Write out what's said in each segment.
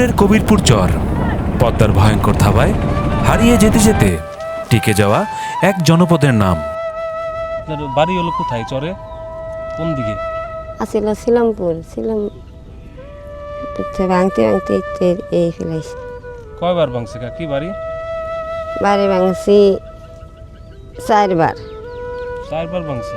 ফরিদপুরের কবিরপুর চর। পদ্মার ভয়ঙ্কর থাবায় হারিয়ে যেতে যেতে টিকে যাওয়া এক জনপদের নাম। আপনার বাড়ি হলো কোথায় চরে? কোন দিকে? আসিল শিলমপুর শিলম হচ্ছে ভাঙতে ভাঙতে এই ফেলাইছে কয়বার ভাঙছে কি? বাড়ি? বাড়ি ভাঙছি চারবার। চারবার ভাঙছে?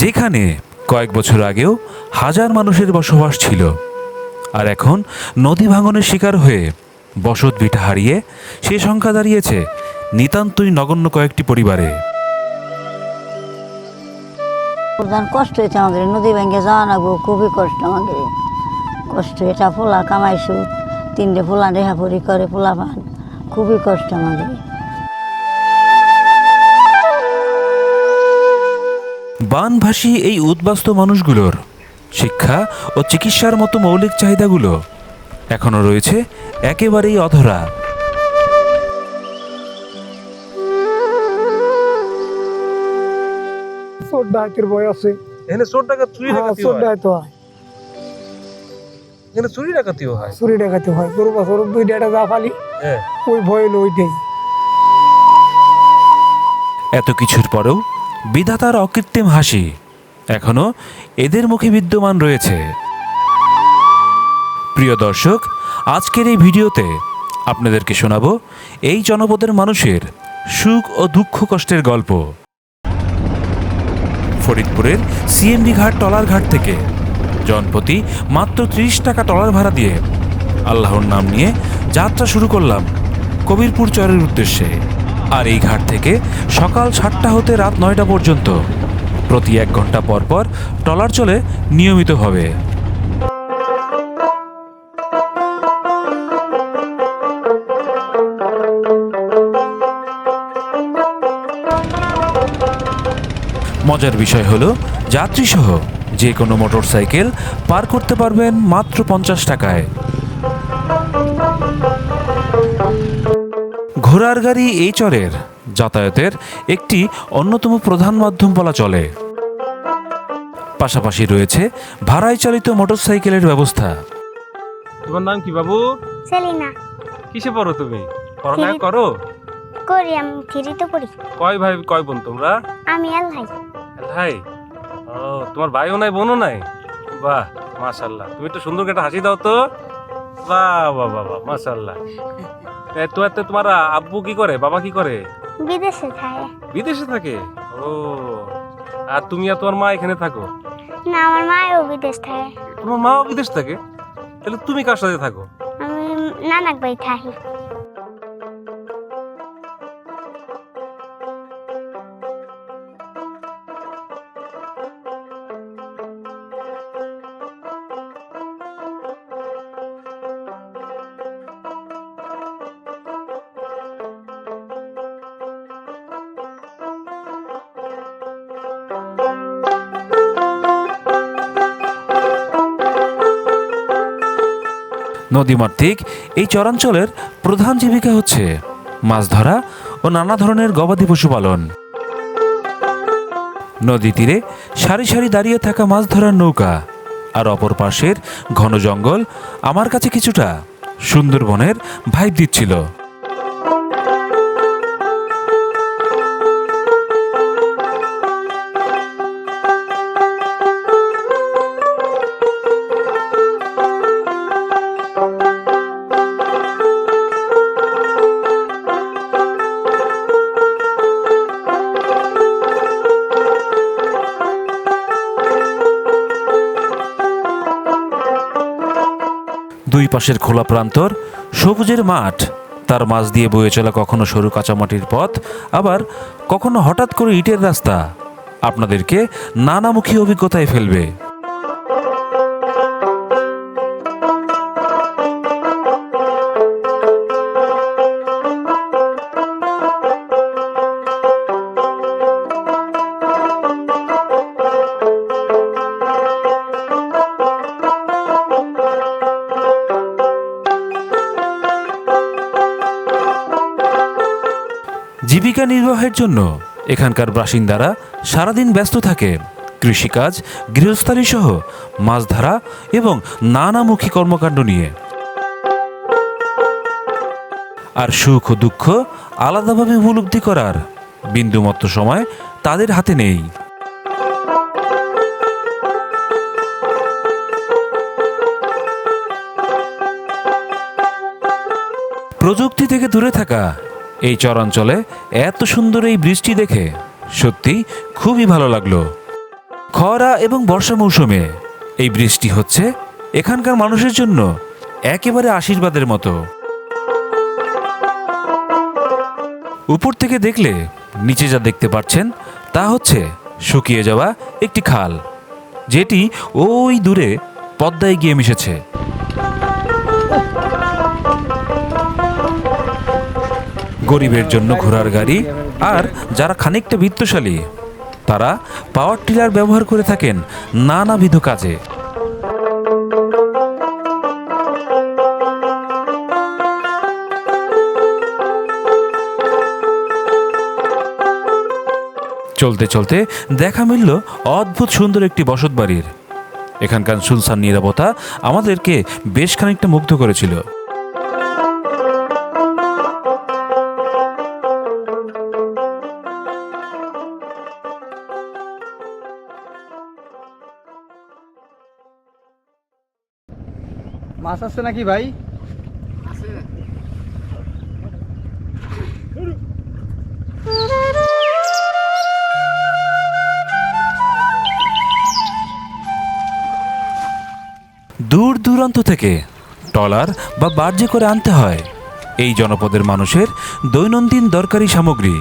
যেখানে কয়েক বছর আগেও হাজার মানুষের বসবাস ছিল। আর এখন নদী ভাঙনের শিকার হয়ে বসত ভিটা হারিয়ে সে সংখ্যা দাঁড়িয়েছে নিতান্তই নগণ্য কয়েকটি পরিবারে। প্রধান কষ্ট হয়েছে আমাদের নদী ব্যাংকে যাওয়া গো খুবই কষ্ট আমাদের। কষ্ট এটা পোলা কামাইছো তিনটে পোলা রেহাপরি করে পোলা পান খুবই কষ্ট আমাদের। বানভাসী এই উদ্বাস্ত মানুষগুলোর শিক্ষা ও চিকিৎসার মতো মৌলিক চাহিদাগুলো এখনও রয়েছে একেবারেই অধরা। চোর ডাকাতের ভয় আছে। এখানে চোর ডাকাত চুরি হ্যাঁ ডাকাতি চোর হয়। ডাকাত হয়। এখানে চুরি ডাকাতিও হয়। চুরি ডাকাতি হয়। গরু বছর দুই ডাটা যা ফালি হ্যাঁ। ওই ভয় হলো ওইটাই। এত কিছুর পরেও বিধাতার অকৃত্রিম হাসি এখনও এদের মুখে বিদ্যমান রয়েছে। প্রিয় দর্শক, আজকের এই ভিডিওতে আপনাদেরকে শোনাবো এই জনপদের মানুষের সুখ ও দুঃখ কষ্টের গল্প। ফরিদপুরের সিএমবি ঘাট টলার ঘাট থেকে জনপতি মাত্র ত্রিশ টাকা টলার ভাড়া দিয়ে আল্লাহর নাম নিয়ে যাত্রা শুরু করলাম কবিরপুর চরের উদ্দেশ্যে। আর এই ঘাট থেকে সকাল সাতটা হতে রাত নয়টা পর্যন্ত প্রতি এক ঘণ্টা পর পর টলার চলে নিয়মিতভাবে মজার বিষয় হলো, যাত্রীসহ যে কোনো মোটরসাইকেল পার করতে পারবেন মাত্র পঞ্চাশ টাকায়। ঘোড়ার গাড়ি এই চরের। যাতায়াতের একটি অন্যতম প্রধান মাধ্যম বলা চলে। পাশাপাশি রয়েছে ভাড়ায় চালিত মোটরসাইকেলের ব্যবস্থা। তোমার নাম কি বাবু? সেলিনা। কিসে পড়ো তুমি? পড়ালেখা করো? করি আমি থ্রিতে পড়ি। কয় ভাই কয় বোন তোমরা? আমি আল ভাই ভাই ও তোমার ভাইও নাই বোনও নাই? বাহ মাশাল্লাহ তুমি তো সুন্দর একটা হাসি দাও তো। বাহ বাহ বাহ মাশাআল্লাহ। তোমার আব্বু কি করে? বাবা কি করে? বিদেশে থাকে। বিদেশে থাকে? ও আর তুমি আর তোমার মা এখানে থাকো? না আমার মাও বিদেশ থাকে। তোমার মাও বিদেশ থাকে? তাহলে তুমি কার সাথে থাকো? আমি নানাক ভাই থাকি। নদীমাতৃক এই চরাঞ্চলের প্রধান জীবিকা হচ্ছে মাছ ধরা ও নানা ধরনের গবাদি পশুপালন নদী তীরে সারি সারি দাঁড়িয়ে থাকা মাছ ধরার নৌকা, আর অপর পাশের ঘন জঙ্গল আমার কাছে কিছুটা সুন্দরবনের ভাইব দিচ্ছিল। দুই পাশের খোলা প্রান্তর, সবুজের মাঠ। তার মাঝ দিয়ে বয়ে চলা কখনো সরু কাঁচামাটির পথ, আবার কখনো হঠাৎ করে ইটের রাস্তা। আপনাদেরকে নানামুখী অভিজ্ঞতায় ফেলবে। জীবিকা নির্বাহের জন্য। এখানকার বাসিন্দারা সারাদিন ব্যস্ত থাকে। কৃষিকাজ গৃহস্থালী সহ মাছ ধরা এবং নানামুখী কর্মকাণ্ড নিয়ে। আর সুখ ও দুঃখ আলাদাভাবে উপলব্ধি করার বিন্দুমাত্র সময় তাদের হাতে নেই। প্রযুক্তি থেকে দূরে থাকা এই চরাঞ্চলে এত সুন্দর এই বৃষ্টি দেখে সত্যি খুবই ভালো লাগল। খরা এবং বর্ষা মৌসুমে এই বৃষ্টি হচ্ছে এখানকার মানুষের জন্য একেবারে আশীর্বাদের মতো। উপর থেকে দেখলে নিচে যা দেখতে পাচ্ছেন তা হচ্ছে শুকিয়ে যাওয়া একটি খাল, যেটি ওই দূরে পদ্মায় গিয়ে মিশেছে। গরিবের জন্য ঘোড়ার গাড়ি আর যারা খানিকটা বিত্তশালী, তারা পাওয়ার টিলার ব্যবহার করে থাকেন নানাবিধ কাজে। চলতে চলতে দেখা মিলল অদ্ভুত সুন্দর একটি বসত বাড়ির। এখানকার সুলসান নিরাপত্তা আমাদেরকে বেশ খানিকটা মুগ্ধ করেছিল। মাছ আছে নাকি ভাই? দূর দূরান্ত থেকে টলার বা বার্জে করে আনতে হয়। এই জনপদের মানুষের দৈনন্দিন দরকারি সামগ্রী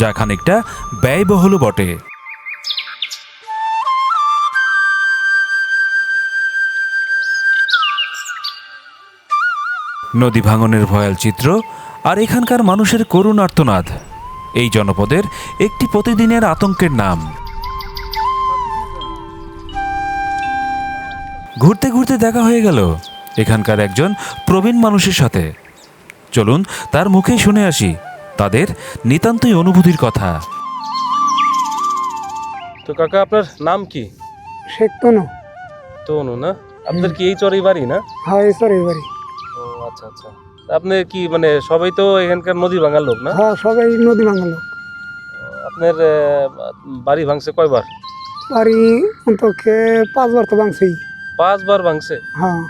যা খানিকটা ব্যয়বহুল বটে। নদী ভাঙনের ভয়াল চিত্র আর এখানকার মানুষের করুণ আর্তনাদ এই জনপদের একটি প্রতিদিনের আতঙ্কের নাম। ঘুরতে ঘুরতে দেখা হয়ে গেল এখানকার একজন প্রবীণ মানুষের সাথে। চলুন তার মুখেই শুনে আসি তাদের নিতান্তই অনুভূতির কথা। তো কাকা আপনার নাম কি? শেখ তনু। তনু না? আপনার কি এই চরেই বাড়ি না? হ্যাঁ ঈশ্বর এবারে ও আচ্ছা আচ্ছা। আপনি কি মানে সবাই তো এখানকার নদী ভাঙার লোক না? হ্যাঁ সবাই নদী বাঙালো আপনার বাড়ি ভাঙছে কয়বার? বাড়ি অন্তকে পাঁচবার তো বাংছেই পাঁচবার ভাঙছে? হ্যাঁ।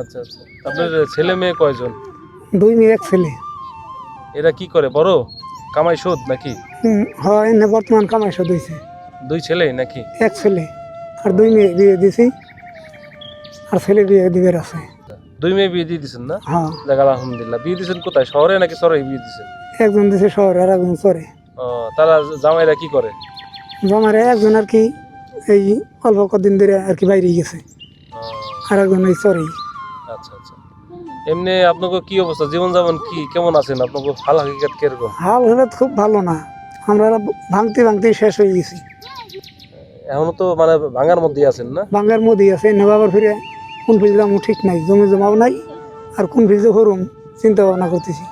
আচ্ছা আচ্ছা। আপনার ছেলে মেয়ে কয়জন? দুই মেয়ে এক ছেলে। এরা কি করে বড়? কামাই শোধ নাকি? হ্যাঁ এনে বর্তমান কামাই শোধ হয়েছে দুই ছেলে নাকি? এক ছেলে। আর দুই মেয়ে বিয়ে দিছি। আর ছেলে বিয়ে দিবের আছে। দুই মেয়ে বিয়ে দিয়ে দিছেন না? হ্যাঁ। আলহামদুলিল্লাহ। বিয়ে দিছেন কোথায়? শহরে নাকি শহরে বিয়ে দিছেন? একজন দিছে শহরে আর একজন চরে। ও তারা জামাইরা কি করে? জমারে একজন আর কি এই অল্প কদিন ধরে আর কি বাইরে গেছে। আর একজন এই চরেই। আচ্ছা আচ্ছা। এমনি আপনাকে কি অবস্থা? জীবন যাপন কি? কেমন আছেন? আপনাকে হাল হাকিকাত কীরকম? হাল হলে খুব ভালো না। আমরা ভাঙতে ভাঙতে শেষ হয়ে গেছি। এখনও তো মানে ভাঙার মধ্যে আছেন না? বাঙ্গার মধ্যে আছে। নেবাবার ফিরে কোন ফিল যাব ঠিক নাই জমি জমাও নাই আর কোন ফিল যে করুম চিন্তা ভাবনা করতেছি।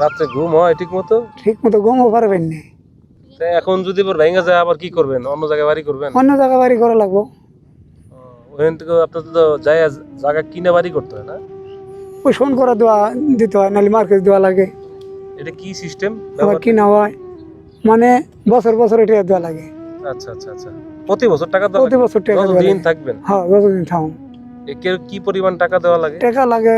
রাত্রে ঘুম হয় ঠিক মতো ঠিক মতো গমও পারবেন না। এখন যদি ভেঙে যায় আবার কি করবেন? অন্য জায়গায় বাড়ি করবেন? অন্য জায়গা বাড়ি করা লাগবো। ওখান থেকে আপনার তো যায় জায়গা কিনে বাড়ি করতে হয় না? ওই শোন করা দেওয়া দিতে হয় নাহলে মার্কেট দেওয়া লাগে। এটা কি সিস্টেম আবার কিনা হয় মানে বছর বছর এটা দেওয়া লাগে। আচ্ছা আচ্ছা আচ্ছা। প্রতি বছর টাকা দেওয়া প্রতি বছর টাকা যতদিন থাকবেন? হ্যাঁ যতদিন থাকুন। এ কে- কি পরিমাণ টাকা দেওয়া লাগে? টাকা লাগে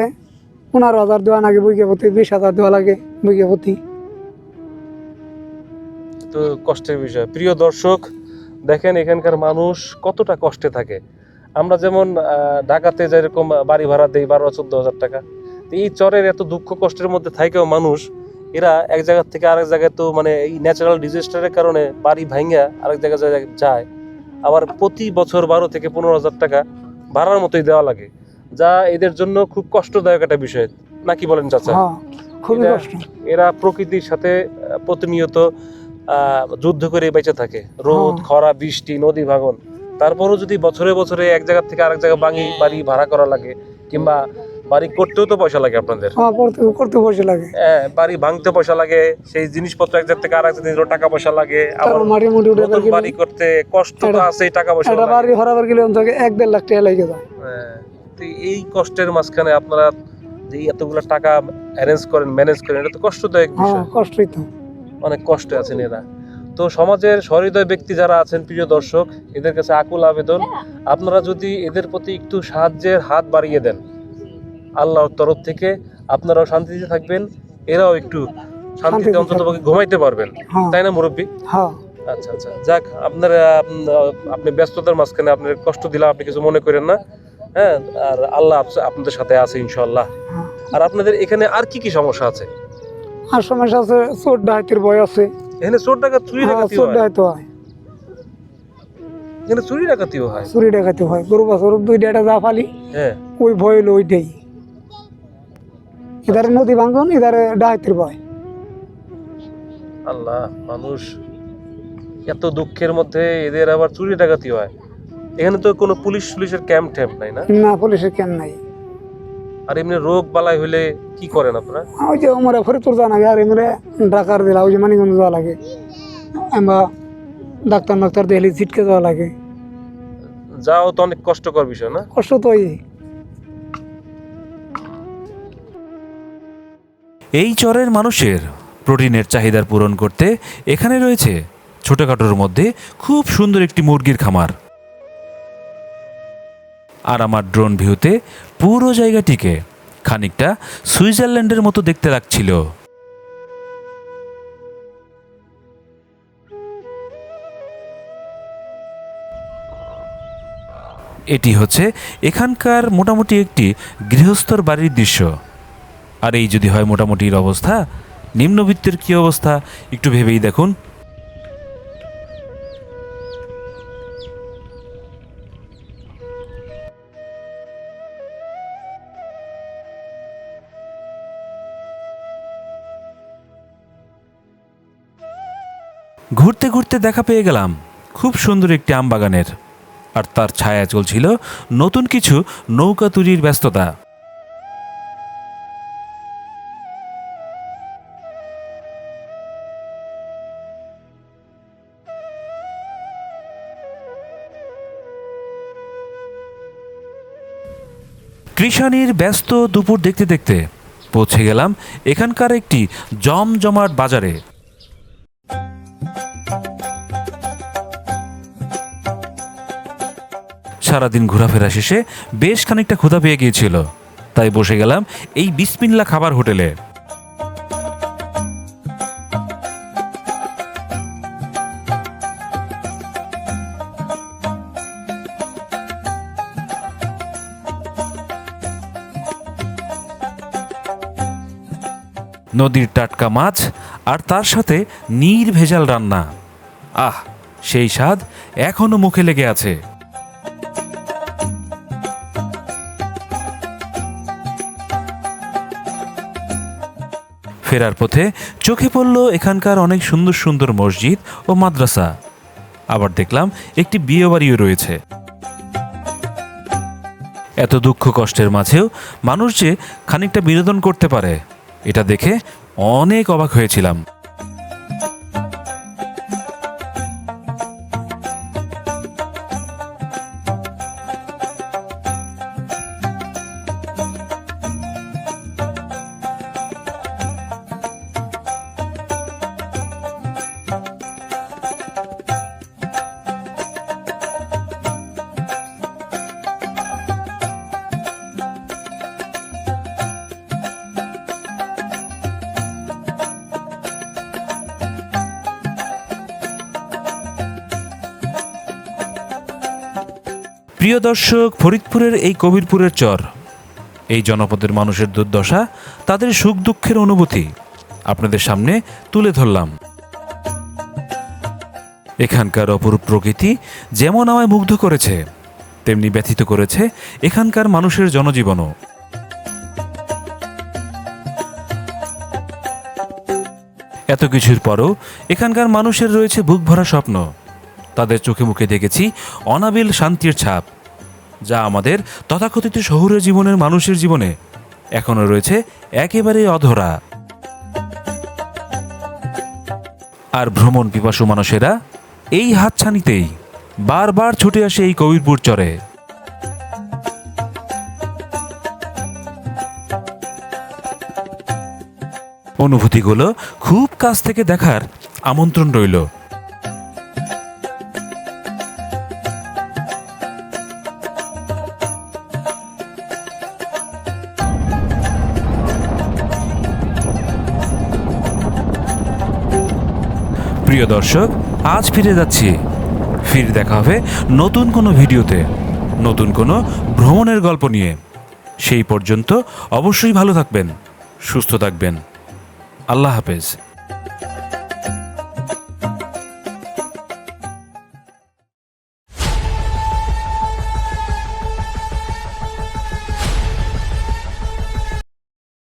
পনেরো হাজার দেওয়া লাগে বইকে প্রতি বিশ হাজার দেওয়া লাগে বইকে প্রতি তো কষ্টের বিষয়। প্রিয় দর্শক দেখেন এখানকার মানুষ কতটা কষ্টে থাকে। আমরা যেমন ঢাকাতে যেরকম বাড়ি ভাড়া দেই বারো চোদ্দ হাজার টাকা তো এই চরের এত দুঃখ কষ্টের মধ্যে থাকেও মানুষ এরা এক জায়গা থেকে আরেক জায়গায় তো মানে এই ন্যাচারাল ডিজাস্টারের কারণে বাড়ি ভাঙ্গা আরেক জায়গায় যায়। আবার প্রতি বছর বারো থেকে পনেরো হাজার টাকা ভাড়ার মতোই দেওয়া লাগে যা এদের জন্য খুব কষ্টদায়ক একটা বিষয়। নাকি বলেন চাচা? হ্যাঁ খুবই কষ্ট। এরা প্রকৃতির সাথে প্রতিনিয়ত আহ, যুদ্ধ করে বেঁচে থাকে। রোদ হ্যাঁ। খরা বৃষ্টি নদী ভাঙন তারপরও যদি বছরে বছরে এক জায়গা থেকে আরেক জায়গা বাঙি বাড়ি ভাড়া করা লাগে কিংবা বাড়ি করতেও তো পয়সা লাগে আপনাদের? পড়তে করতে পয়সা লাগে। হ্যাঁ, বাড়ি ভাঙতে পয়সা লাগে সেই জিনিসপত্র এক জায়গা থেকে আর এক জায়গায় টাকা পয়সা লাগে আবার মাটি মুটি উঠে নতুন বাড়ি করতে কষ্ট তো আছে টাকা পয়সা লাগে। বাড়ি হরাবার গেলে অন্তত এক দেড় লাখ টাকা লাগে যায়। হ্যাঁ, তো এই কষ্টের মাঝখানে আপনারা যে এতগুলো টাকা অ্যারেঞ্জ করেন ম্যানেজ করেন এটা তো কষ্টদায়ক হ্যাঁ বিষয়। কষ্টই তো। অনেক কষ্টে আছেন এরা। তো সমাজের সহৃদয় ব্যক্তি যারা আছেন প্রিয় দর্শক এদের কাছে আকুল আবেদন। আপনারা যদি এদের প্রতি একটু সাহায্যের হাত বাড়িয়ে দেন আল্লাহর তরফ থেকে আপনারাও শান্তিতে থাকবেন এরাও একটু শান্তিতে অন্তত ঘুমাইতে পারবেন। হ্যাঁ। তাই না মুরব্বী? হ্যাঁ। আচ্ছা আচ্ছা। যাক আপনার আপনি ব্যস্ততার মাঝখানে আপনার কষ্ট দিলাম আপনি কিছু মনে করেন না। হ্যাঁ আর আল্লাহ আপনাদের সাথে আছে ইনশাল্লাহ হ্যাঁ। আর আপনাদের এখানে আর কি কি সমস্যা আছে? আর সমস্যা আছে চোর ডাহাতের ভয় আছে। এখানে চোর ডাকাত চুরি ডাকাতি চোর ডাকাতি হয়। এখানে চুরি ডাকাতিও হয়? চুরি ডাকাতি হয়। গরু বছর দুই ডাটা যা ফালি হ্যাঁ। ওই ভয় হলো ওইটাই। এধারে নদী ভাঙ্গন এধারে ডাহাতের ভয়। আল্লাহ মানুষ এত দুঃখের মধ্যে এদের আবার চুরি ডাকাতি হয়। এখানে তো কোনো পুলিশ পুলিশের ক্যাম্প ট্যাম্প নাই না? না পুলিশের কেন নাই। আর এমনি রোগ বালাই হইলে কি করেন আপনারা? ওই যে আমার ফরিদপুর যাওয়া লাগে আর এমনি ডাকার দিলা ওই যে মানিগঞ্জ যাওয়া লাগে। আমরা ডাক্তার ডাক্তার দেখলে ছিটকে যাওয়া লাগে। যাও তো অনেক কষ্টকর বিষয় না? কষ্ট তো এই চরের মানুষের প্রোটিনের চাহিদার পূরণ করতে এখানে রয়েছে ছোটখাটোর মধ্যে খুব সুন্দর একটি মুরগির খামার। আর আমার ড্রোন ভিউতে পুরো জায়গাটিকে খানিকটা সুইজারল্যান্ডের মতো দেখতে লাগছিল। এটি হচ্ছে এখানকার মোটামুটি একটি গৃহস্থর বাড়ির দৃশ্য। আর এই যদি হয় মোটামুটির অবস্থা। নিম্নবিত্তের কি অবস্থা? একটু ভেবেই দেখুন। ঘুরতে ঘুরতে দেখা পেয়ে গেলাম। খুব সুন্দর একটি আম বাগানের আর তার ছায়া চলছিল নতুন কিছু নৌকা তৈরির ব্যস্ততা। কৃষাণীর ব্যস্ত দুপুর দেখতে দেখতে পৌঁছে গেলাম এখানকার একটি জমজমাট বাজারে। সারাদিন ঘোরাফেরা শেষে বেশ খানিকটা ক্ষুধা পেয়ে গিয়েছিল। তাই বসে গেলাম এই বিসমিল্লা খাবার হোটেলে। নদীর টাটকা মাছ আর তার সাথে নীর ভেজাল রান্না। আহ, সেই স্বাদ এখনও মুখে লেগে আছে। ফেরার পথে চোখে পড়ল এখানকার অনেক সুন্দর সুন্দর মসজিদ ও মাদ্রাসা। আবার দেখলাম একটি বিয়ে বাড়িও রয়েছে। এত দুঃখ কষ্টের মাঝেও মানুষ যে খানিকটা বিনোদন করতে পারে। এটা দেখে অনেক অবাক হয়েছিলাম। প্রিয় দর্শক, ফরিদপুরের এই কবিরপুরের চর। এই জনপদের মানুষের দুর্দশা, তাদের সুখ দুঃখের অনুভূতি আপনাদের সামনে তুলে ধরলাম। এখানকার অপরূপ প্রকৃতি যেমন আমায় মুগ্ধ করেছে, তেমনি ব্যথিত করেছে এখানকার মানুষের জনজীবনও। এত কিছুর পরও এখানকার মানুষের রয়েছে বুক ভরা স্বপ্ন। তাদের চোখে মুখে দেখেছি অনাবিল শান্তির ছাপ, যা আমাদের তথাকথিত শহুরে জীবনের মানুষের জীবনে এখনও রয়েছে একেবারে অধরা। আর ভ্রমণ পিপাসু মানুষেরা এই হাতছানিতেই বারবার ছুটে আসে এই কবিরপুর চরে। অনুভূতিগুলো খুব কাছ থেকে দেখার আমন্ত্রণ রইল। প্রিয় দর্শক, আজ ফিরে যাচ্ছি। ফিরে দেখা হবে নতুন কোনো ভিডিওতে, নতুন কোনো ভ্রমণের গল্প নিয়ে। সেই পর্যন্ত অবশ্যই ভালো থাকবেন, সুস্থ থাকবেন। আল্লাহ হাফেজ।